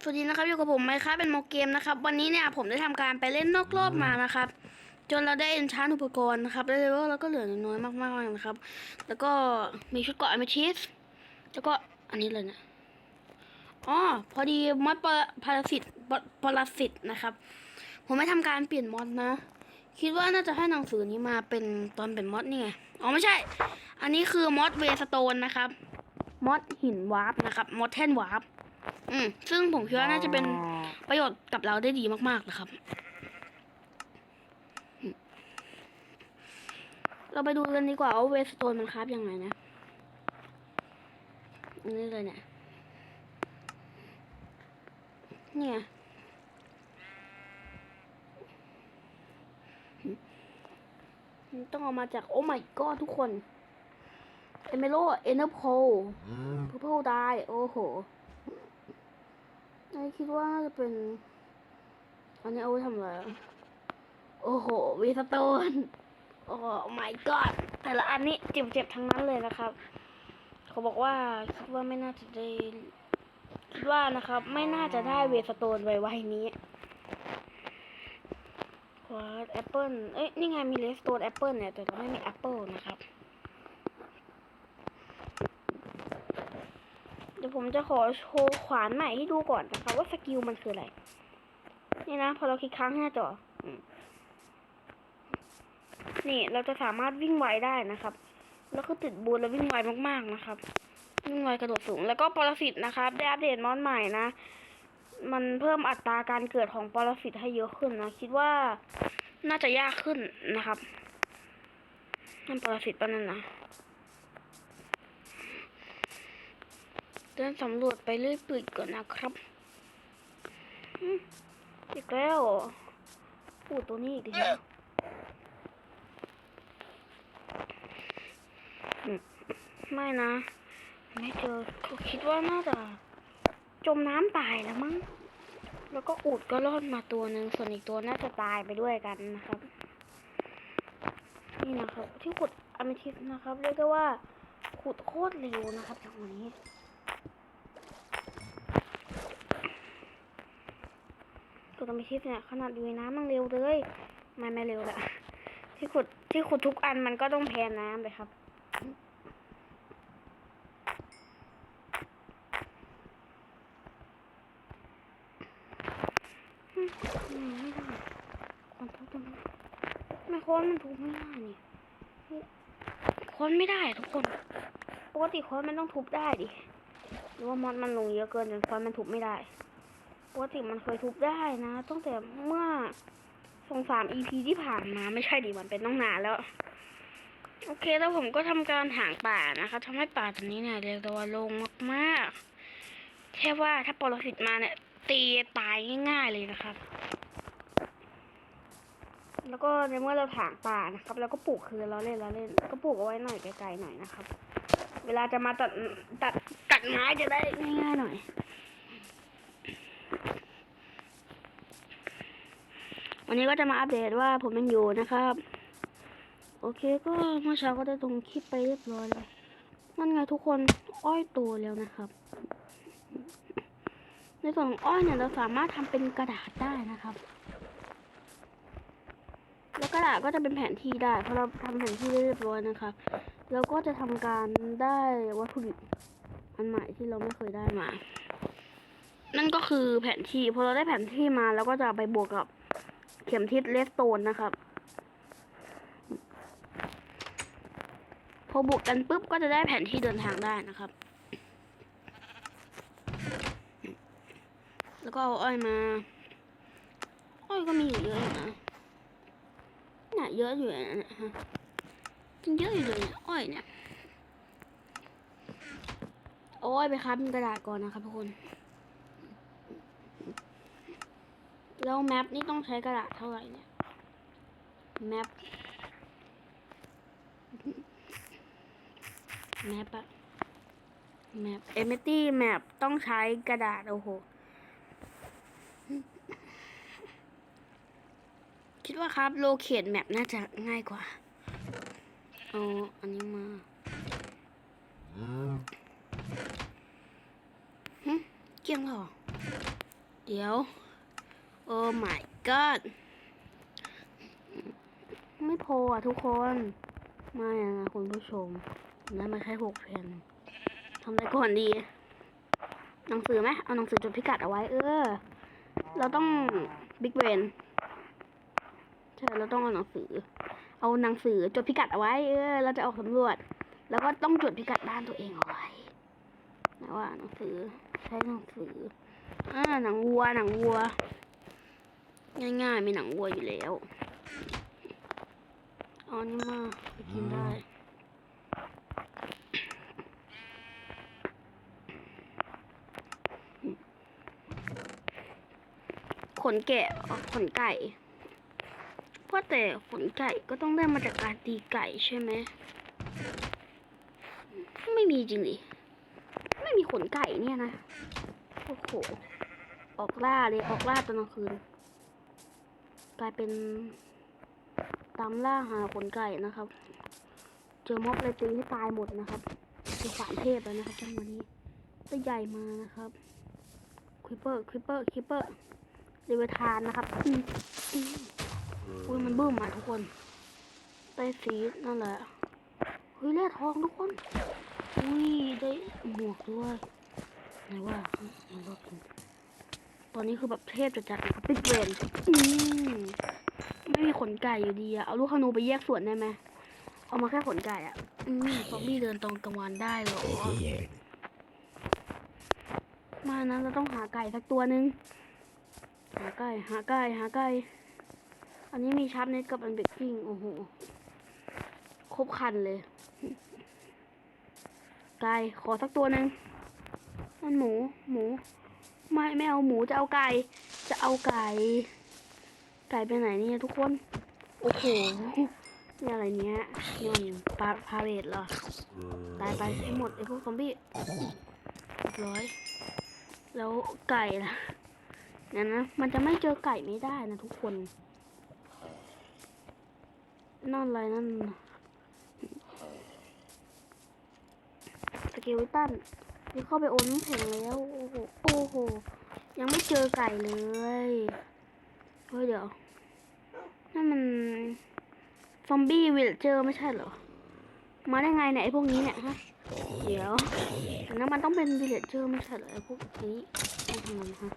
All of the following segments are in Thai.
สวัสดีนะครับอยู่กับผมไมค์ครับเป็นโมเกมนะครับ วันนี้เนี่ยผมได้ทำการไปเล่นนอกรอบมานะครับ จนเราได้เอนชานอุปกรณ์นะครับได้เลเวลแล้วก็เหลือน้อยมากๆนะครับ แล้วก็มีชุดเกราะอเมทิสแล้วก็อันนี้เลยนะอ๋อพอดีมอดปรพาราสิตปรสิตนะครับ ผมไม่ทำการเปลี่ยนมอดนะ คิดว่าน่าจะให้หนังสือนี้มาเป็นตอนเป็นมอดนี่ไงอ๋อไม่ใช่ อันนี้คือมอดเวสโตนนะครับ มอดหินวาร์ปนะครับมอดแท่นวาร์ปอืมซึ่งผมคิดว่าน่าจะเป็นประโยชน์กับเราได้ดีมากๆนะครับอืมเราไปดูกันดีกว่าว่าเวสโตนมันคราฟยังไงนะอันนี้เลยเนี่ยเนี่ยอืมมันต้องเอามาจากโอ้ my god ทุกคน เอเมโลเอเนอร์โพพเพลได้ โอ้โหไอคิดว่าน่าจะเป็น อันนี้เอาไว้ทำอะไรอะโอ้โหวีสโตน โอ้ my god แต่ละอันนี้เจ็บๆทั้งนั้นเลยนะครับ เขาบอกว่าคิดว่าไม่น่าจะได้คิดว่านะครับ ไม่น่าจะได้เวสโตนไวๆนี้ควาแอปเปิลเอ้ย นี่ไงมีเลสโตนแอปเปิลเนี่ย แต่เราไม่มีแอปเปิลนะครับ ดี๋ยวผมจะขอโชว์ขวานใหม่ให้ดูก่อนนะคะว่าสกิลมันคืออะไร นี่นะ พอเราคลิกค้างหน้าจอนี่เราจะสามารถวิ่งไวได้นะครับ แล้วก็ติดบูทแล้ววิ่งไวมากๆนะครับ วิ่งไวกระโดดสูง แล้วก็ปรสิตนะครับ ได้อัปเดตมอนใหม่นะ มันเพิ่มอัตราการเกิดของปรสิตให้เยอะขึ้นนะ คิดว่าน่าจะยากขึ้นนะครับนั่นปรสิตปะนั่นนะ เดินสำรวจไปเรื่อยเปื่อยก่อนนะครับอีกแล้วอปูตัวนี้อีกแล้วไม่นะ ไม่เจอเขาคิดว่าน่าจะจมน้ำตายแล้วมั้ง แล้วก็อูดก็รอดมาตัวหนึ่งส่วนอีกตัวน่าจะตายไปด้วยกันนะครับ นี่นะครับ ที่ขุดอเมทิสนะครับ เรียกได้ว่าขุดโคตรเร็วนะครับอย่างนี้ วตมิชิสเนี่ยขนาดอยู่ในน้ำมันเร็วเลยไม่ไม่เร็วแหละที่ขุดที่ขุดทุกอันมันก็ต้องแพ้น้ำเลยครับอืมอืมไม่ได้คนทุบตรงนั้นไม่ค้อนมันทุบไม่ได้นี่ค้อนไม่ได้อะทุกคนปกติค้อนมันต้องทุบได้ดิหรือว่ามอดมันลงเยอะเกินจนค้อนมันทุบไม่ได้ ปกติมันเคยทุบได้นะตั้งแต่เมื่อสองสาม EP ที่ผ่านมาไม่ใช่ดิมันเป็นต้องนานแล้ว โอเคแล้วผมก็ทำการหางป่านะคะทำให้ป่าตัวนี้เนี่ยเรียกได้ว่าลงมากๆแค่ว่าถ้าปรสิตมาเนี่ย ตีตายง่ายๆเลยนะครับ แล้วก็ในเมื่อเราถางป่านะครับเราก็ปลูกคือเราเล่นเราเล่น ก็ปลูกเอาไว้หน่อยไกลๆหน่อยนะครับ เวลาจะมาตัดตัดตัดไม้จะได้ง่ายๆหน่อย วันนี้ก็จะมาอัปเดตว่าผมยังอยู่นะครับ โอเคก็เมื่อเช้าก็ได้ตรงคลิปไปเรียบร้อยแล้วนั่นไงทุกคนอ้อยโตแล้วนะครับ ในส่วนของอ้อยเนี่ยเราสามารถทำเป็นกระดาษได้นะครับ แล้วกระดาษก็จะเป็นแผนที่ได้เพราะเราทำแผนที่ได้เรียบร้อยนะครับแล้วก็จะทำการได้วัตถุดิบอันใหม่ที่เราไม่เคยได้มา นั่นก็คือแผนที่พอเราได้แผนที่มาเราก็จะไปบวกกับ เข็มทิศเลสโตนนะครับ พอบวกกันปุ๊บก็จะได้แผนที่เดินทางได้นะครับ แล้วก็เอาอ้อยมา อ้อยก็มีอยู่เยอะนะน่ะเยอะอยู่นะฮะกินเยอะอยู่เลยนี่ยอ้อยเนี่ยเอาอ้อยไปครับกระดาษก่อนนะครับทุกคน แล้วแมปนี่ต้องใช้กระดาษเท่าไหร่เนี่ยแมปแมปอะแมปเอเมตี้แมปต้องใช้กระดาษ โอ้โห คิดว่าครับโลเคทแมปน่าจะง่ายกว่า เอาอันนี้มาเกลี้ยงเหรอ เดี๋ยว โอ้ my god ไม่พออะทุกคน ไม่อะนะคุณผู้ชม ได้มาแค่หกแผ่นทำอะไรก่อนดี หนังสือไหมเอาหนังสือจดพิกัดเอาไว้ เออ เราต้องบิ๊กเวนใช่เราต้องเอาหนังสือ เอาหนังสือจดพิกัดเอาไว้ เออ เราจะออกสำรวจ แล้วก็ต้องจดพิกัดบ้านตัวเองเอาไว้นะว่าหนังสือใช้หนังสืออ่าหนังวัวหนังวัว ง่ายๆมีหนังวัวอยู่แล้วเอาอันนี้มาไปกินได้ขนแกะอ๋อขนไก่ว่าแต่ขนไก่ก็ต้องได้มาจากการตีไก่ใช่ไหมไม่มีจริงดิไม่มีขนไก่เนี่ยนะ โอ้โห ออกล่าเลย ออกล่าตอนกลางคืน กลายเป็นตามล่าหาขนไก่นะครับ เจอม็อบเลยตีให้ตายหมดนะครับเจอขวานเทพแล้วนะครับจังวะนี้ตัวใหญ่มานะครับควิปเปอร์ควิปเปอร์ควิปเปอร์เดวิทานนะครับอืมอืมอุ้ยมันบึ้มอะทุกคนได้สีนั่นแหละเฮ้ยแร่ทองทุกคนอุ้ยได้หมวกด้วยไหนว่ามันรอบกัน ตอนนี้คือแบบเทพจัดๆปิดเวนอืมไม่มีขนไก่อยู่ดีอะเอาลูกขนูไปแยกส่วนได้ไหมเอามาแค่ขนไก่อะอืมซอมบี้เดินตรงกลางวันได้เหรอมานั้นเราต้องหาไก่สักตัวหนึ่งหาไก่หาไก่หาไก่อันนี้มีชาร์ปเน็ตกับอันเบกกิ้งโอ้โหครบคันเลย ไก่ขอสักตัวหนึ่งนั่นหมูหมู ไม่ไม่เอาหมูจะเอาไก่ จะเอาไก่ ไก่ไปไหนเนี่ยทุกคน โอ้โหนี่อะไรเนี้ยนี่มันปลาพาเลตเหรอ ตายไปให้หมดไอ้พวกซอมบี้เรียบร้อย แล้วไก่ล่ะงั้นนะ มันจะไม่เจอไก่ไม่ได้นะทุกคน นั่นอะไรนั่นน่ะสเกลวิตัน นี่เข้าไปโอนแข็งแล้ว โอ้โห โอ้โห ยังไม่เจอไก่เลย เฮ้ยเดี๋ยว นั่นมัน ซอมบี้วิลเจอร์ไม่ใช่เหรอ มาได้ไงเนี่ยไอพวกนี้เนี่ยฮะ เดี๋ยวนนั้นมันต้องเป็นวิลเจอร์ไม่ใช่เหรอไอพวกนี้ต้องทำไงฮะ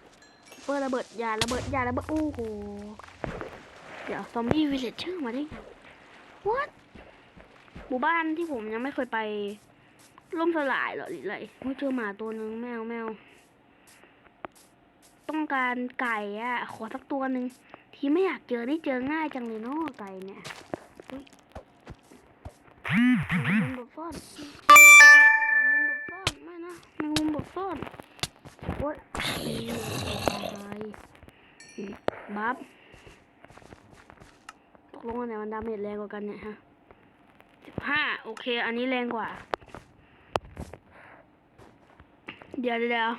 เปิดระเบิดยาระเบิดยาระเบิด โอ้โห เดี๋ยวซอมบี้วิลเจอร์มาได้ไง what หมู่บ้านที่ผมยังไม่เคยไป ล่มสลายเหรอหรืออะไรเฮ้ยเจอหมาตัวนึงแมวแมว ต้องการไก่อะขอสักตัวหนึ่งที่ไม่อยากเจอนี่เจอง่ายจังเลยเนาะไก่เนี่ยเฮ้ยมงมุมบดซ่อนมุมบดซ่อนไม่นะมงมุมบดซ่อนโอ๊ยไบัฟตกลงอันไหนมันดาเมจแรงกว่ากันเนี่ยฮะสิบห้าโอเค อันนี้แรงกว่า เดี๋ยวเดี๋ยว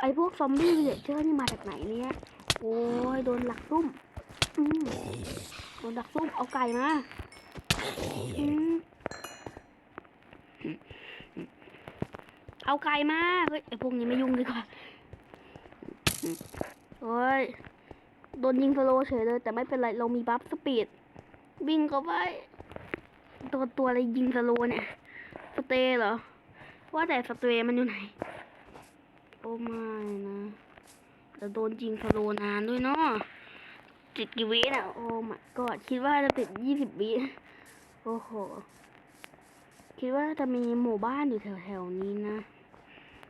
ไอพวกซอมบี้วิลเจอร์นี่มาจากไหนเนี่ย โอ้ยโดนหลักซุ่มอืมโดนหลักซุ่มเอาไก่มาอืมเอาไก่มาเฮ้ยไอพวกนี้ไม่ยุ่งดีกว่าโอ้ยโดนยิงสโลว์เฉยเลย แต่ไม่เป็นไรเรามีบัฟสปีดวิ่งเข้าไปตัวตัวอะไรยิงสโลเนี่ยสเตย์เหรอ ว่าแต่สเตย์มันอยู่ไหน โอ้ไม่นะแต่โดนยิงสโลวนานด้วยเนาะจิตกี่วิน่ะ โอ้มาก็คิดว่าจะติดยี่สิบวิโอ้โห คิดว่าจะมีหมู่บ้านอยู่แถวๆนี้นะ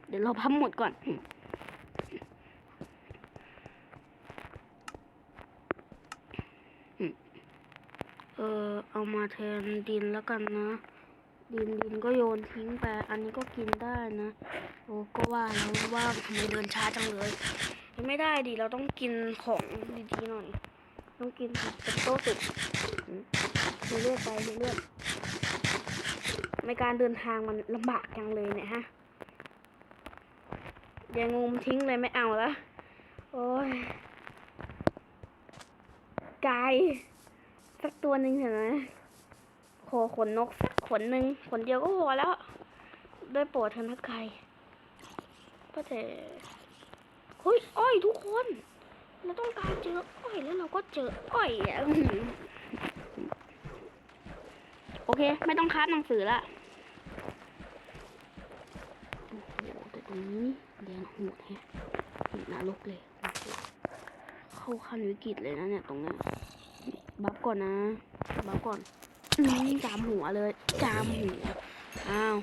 เดี๋ยวเราพับหมดก่อนเออเอามาแทนดินแล้วกันนะ ดินดินก็โยนทิ้งไป อันนี้ก็กินได้นะ โอ้ก็ว่าแล้วว่าทำไมเดินช้าจังเลยไม่ได้ดิเราต้องกินของดีๆหน่อย ต้องกินเป็นโต๊ะตึกมีเลือดไปมีเลือดในการเดินทางมันลำบากจังเลยเนี่ยฮะอย่างงมทิ้งเลยไม่เอาล้วโอ้ยไก่สักตัวหนึ่งเห็นไหมขอขนนกสัก ขนหนึ่งขนเดียวก็พอแล้ว ด้วยโปรดเถอะนะไก่ก็แต่ฮ้ยอ้อยทุกคนเราต้องการเจออ้อยแล้วเราก็เจออ้อยอะโอเค ไม่ต้องคัดหนังสือละโอ้โหแต่ตรงนี้เรียนหดแฮะนรกเลย เข้าขั้นวิกฤตเลยนะเนี่ยตรงเนี้ยบัฟก่อนนะบัฟก่อน จามหัวเลยจามหัวอ้าว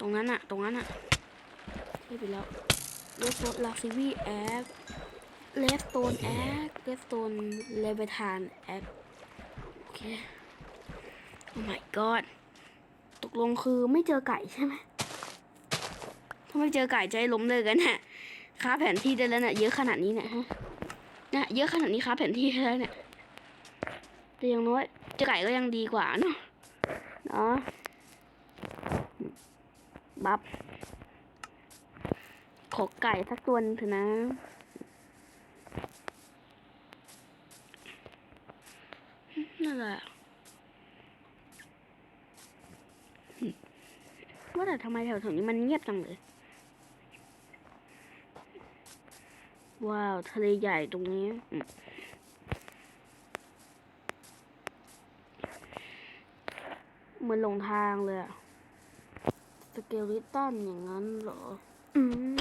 ตรงนั้นอะตรงนั้นอะไม่ไปแล้วเลสโตนลาซิวีแอคเลสโตนแอคเลสโตนเลเบทานแอคโอเคโอ้ my god ตกลงคือไม่เจอไก่ใช่ไหมถ้าไม่เจอไก่ใจล้มเลยกันเนี่ยค้าแผนที่ได้แล้วเนี่ยเยอะขนาดนี้เนี่ยฮะเนี่ยเยอะขนาดนี้ค้าแผนที่ได้แล้วเนี่ย แต่อยังน้อยเจอไก่ก็ยังดีกว่าเนาะเนาะบัฟขอไก่สักตัวนึงเถอะนะนั่นแหละว่าแต่ทำไมแถวๆนี้มันเงียบจังเลย ว้าว ทะเลใหญ่ตรงนี้อืม เหมือนหลงทางเลยอะสเกลิตันอย่างนั้นเหรออืม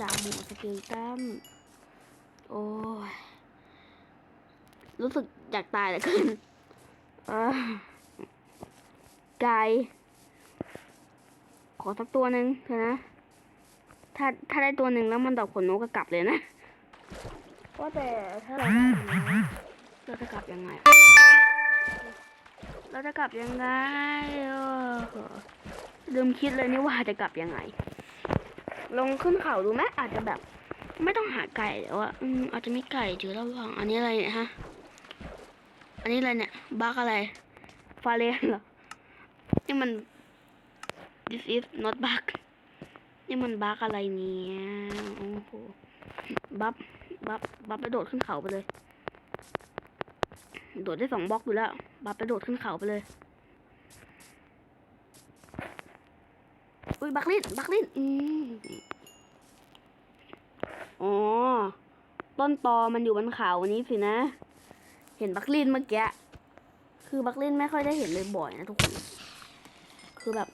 จาหมูสเกลิตันโอ้ย รู้สึกอยากตายเหลือเกินไก่ขอสักตัวหนึ่งเถอะนะ ถ้าถ้าได้ตัวหนึ่งแล้วมันดอกขนนกก็กลับเลยนะว่าแต่ถ้าเราได้อย่างนี้เราจะกลับยังไง เราจะกลับยังไงลืมคิดเลยนี่ว่าจะกลับยังไง ลงขึ้นเขาดูไหมอาจจะแบบ ไม่ต้องหาไก่แต่ว่าอืมอาจจะมีไก่เจอระหว่าง อันนี้อะไรเนี่ยฮะ อันนี้อะไรเนี่ยบักอะไร ฟาเรนเหรอ นี่มัน this is not bug นี่มันบักอะไรเนี่ยโอ้โหบัฟบัฟบัฟไปโดดขึ้นเขาไปเลย โดดได้สองบล็อกอยู่แล้ว บัฟไปโดดขึ้นเขาไปเลย อุ้ยบักลินบักลินอืมอ๋อ ต้นตอมันอยู่บนเขานี้สินะ เห็นบักลินเมื่อกี้ คือบักลินไม่ค่อยได้เห็นเลยบ่อยนะทุกคน คือแบบ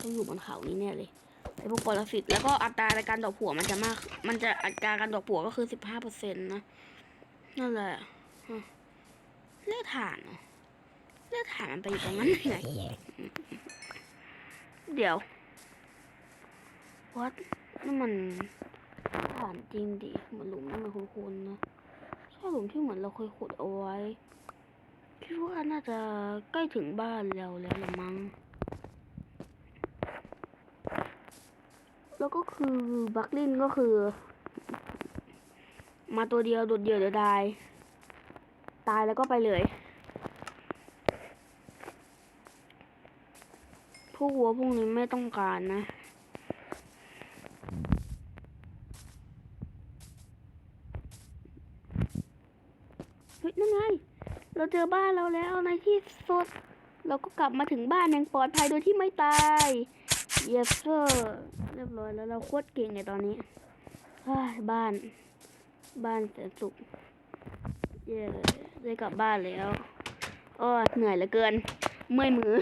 ต้องอยู่บนเขานี้แน่เลยไอพวกปรสิตแล้วก็อัตราในการดอกผัวมันจะมาก มันจะอัตราการดอกผัวก็คือสิบห้าเปอร์เซ็นต์นะ นั่นแหละเลือดฐานเหรอ ฐานมันไปอยู่ตรงนั้นได้ไงเดี๋ยววัดนั่นมันฐานจริงดิเหมือนหลุมนั่นมันคุ้นๆนะใช่หลุมที่เหมือนเราเคยขุดเอาไว้คิดว่าน่าจะใกล้ถึงบ้านเราแล้วละมั้งแล้วก็คือบัคลินก็คือ มาตัวเดียวโดดเดี่ยวเดียวดายตายแล้วก็ไปเลย พวกวัวพวกนี้ไม่ต้องการนะ เฮ้ยนั่นไง เราเจอบ้านเราแล้วในที่สุด เราก็กลับมาถึงบ้านอย่างปลอดภัยโดยที่ไม่ตาย yes sir เรียบร้อยแล้วเราโคตรเก่งไงตอนนี้บ้าน บ้านแสนสุขเย้ได้กลับบ้านแล้วอ้ยเหนื่อยเหลือเกิน เมื่อยมือ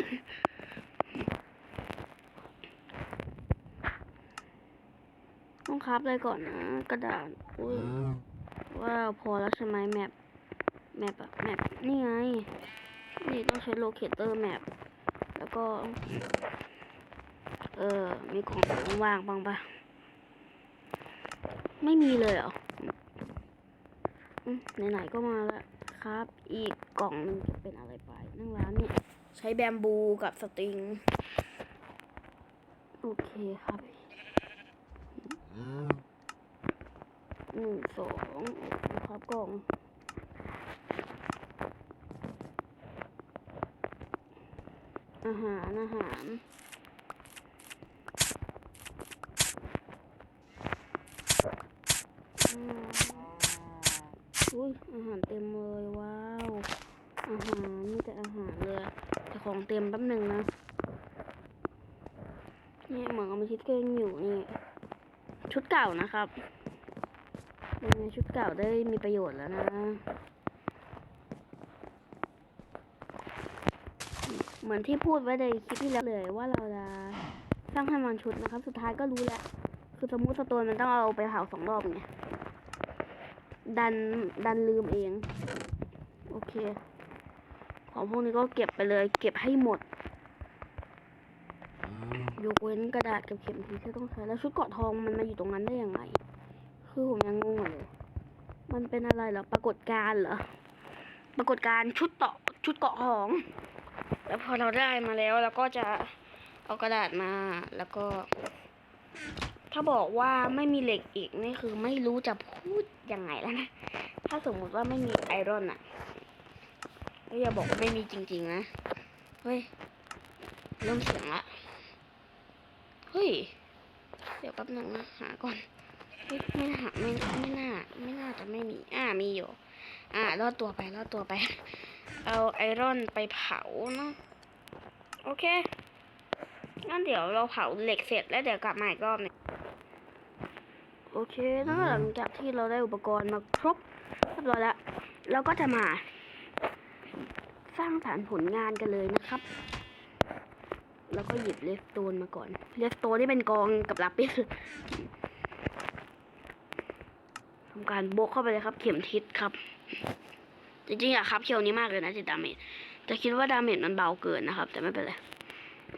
ต้อง ครับเลยก่อนนะกระดาษอุ้ยว้าวพอแล้วใช่ไหมแมปแมปอะแมปนี่ไง นี่ต้องใช้โลเคเตอร์แมปแล้วก็ เออมีของว่างๆบ้างปะไม่มีเลยเหรออืมไหนๆก็มาแล้วครับ อีกกล่องหนึงจะเป็นอะไรไปนั่งร้านนี่ใช้แบมบูกับสตริง โอเคครับ หนึ่งสองนะครับกล่องอาหาร อาหารอืมอุ้ยอาหารเต็มเลยว้าว อาหารมีแต่อาหารเลยอะแต่ของเต็มแป๊บหนึ่งนะนี่เหมือนเอามา ชุดเก่านะครับเป็นไงชุดเก่าได้มีประโยชน์แล้วนะเหมือนที่พูดไว้ในคลิปที่แล้วเลยว่าเราจะสร้างให้มันชุดนะครับ สุดท้ายก็รู้แล้ว คือสมมุติสโตนมันต้องเอาไปเผาสองรอบไงดันดันลืมเอง โอเค ของพวกนี้ก็เก็บไปเลย เก็บให้หมด ยกเว้นกระดาษกับเข็มทิศที่ต้องใช้แล้วชุดเกาะทองมันมาอยู่ตรงนั้นได้ยังไงคือผมยังงงเลย มันเป็นอะไรเหรอ ปรากฏการณ์เหรอ ปรากฏการ์ชุดเกาะชุดเกาะทอง แล้วพอเราได้มาแล้วเราก็จะเอากระดาษมา แล้วก็ ถ้าบอกว่าไม่มีเหล็กอีกนี่คือไม่รู้จะพูดยังไงแล้วนะ ถ้าสมมุติว่าไม่มีไอรอนอะก็อย่าบอกว่าไม่มีจริง ๆ นะ เฮ้ย เริ่มเสียงละ ฮ้ย เดี๋ยวแป๊บหนึ่งนะหาก่อนไม่หาไม่ไม่น่าไม่น่าจะไม่มี อ่ามีอยู่ อ่ารอดตัวไปรอดตัวไป เอาไอรอนไปเผาเนอะโอเคงั้นเดี๋ยวเราเผาเหล็กเสร็จแล้วเดี๋ยวกลับมาอีกรอบหนึงโอเคแล้วหลังจากที่เราได้อุปกรณ์มาครบเรียบร้อยแล้ว เราก็จะมา สร้างฐานผลงานกันเลยนะครับ แล้วก็หยิบเลสโตนมาก่อน เลสโตนที่เป็นกองกับลาปิสทำการโบกเข้าไปเลยครับ เข็มทิศครับ จริงๆอะครับเคียวนี้มากเลยนะจิดาเมจแต่คิดว่าดาเมจมันเบาเกินนะครับ แต่ไม่เป็นไร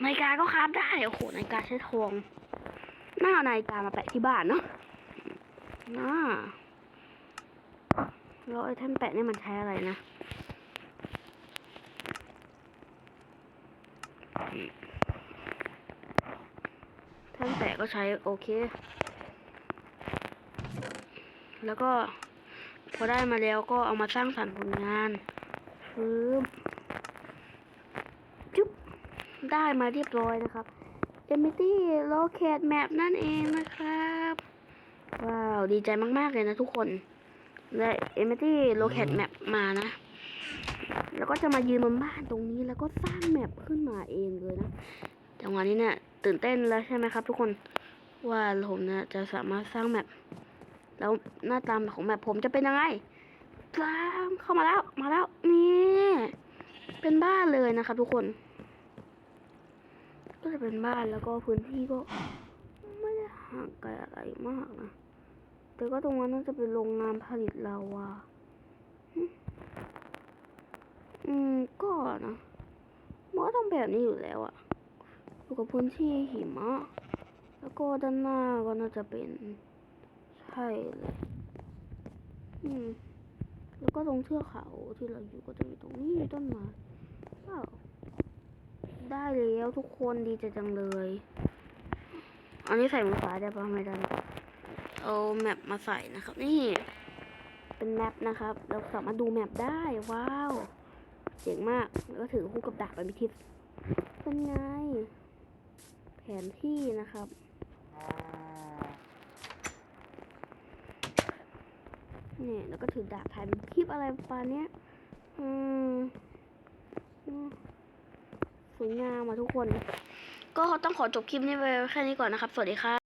นาฬิกาก็คราฟได้โอ้โหนาฬิกาใช้ทองน่าเอานาฬิกามาแปะที่บ้านเนาะน่าแล้วไอ้แท่นแปะนี่มันใช้อะไรนะ ท่านแปะก็ใช้โอเค แล้วก็พอได้มาแล้วก็เอามาสร้างสรรค์ผลงานปึ๊บจุ๊บได้มาเรียบร้อยนะครับ e m i t y Rocket Map นั่นเองนะครับ ว้าว ดีใจมาก ๆ เลยนะทุกคนและ e m i t y Rocket Map มานะ แล้วก็จะมายืนบนบ้านตรงนี้แล้วก็สร้างแมปขึ้นมาเองเลยนะจังหวะนี้เนี่ย ตื่นเต้นแล้วใช่ไหมครับ ทุกคนว่าผมเนี่ยจะสามารถสร้างแมปแล้วหน้าตาของแมปผมจะเป็นยังไงสร้างเข้ามาแล้วมาแล้วนี่เป็นบ้านเลยนะครับ ทุกคน ก็จะเป็นบ้านแล้วก็พื้นที่ก็ไม่ได้ห่างไกลอะไรมากนะแต่ก็ตรงนั้นน่าจะเป็นโรงงานผลิตลาวาอืมก็นะมันก็ต้องแบบนี้อยู่แล้วอะ อยู่กับพื้นที่หิมะ แล้วก็ด้านหน้าก็น่าจะเป็น ใช่เลยอืมแล้วก็ตรงเทือกเขาที่เราอยู่ก็จะมีตรงนี้ต้นไม้ว้าวได้แล้วทุกคนดีใจจังเลย อันนี้ใส่มือซ้ายได้ปะไม่ได้ เอาแมปมาใส่นะครับ นี่ เป็นแมปนะครับ เราสามารถดูแมปได้ ว้าว เจ๋งมาก แล้วก็ถือคู่กับดาบไปมิทิพเป็นไง นที่นะครับนี่แล้วก็ถือดาบถ่ายเป็นคลิปอะไรประมาณนี้อืมสวยงามอะทุกคน ก็ต้องขอจบคลิปนี้ไปแค่นี้ก่อนนะครับ สวัสดีค่ะ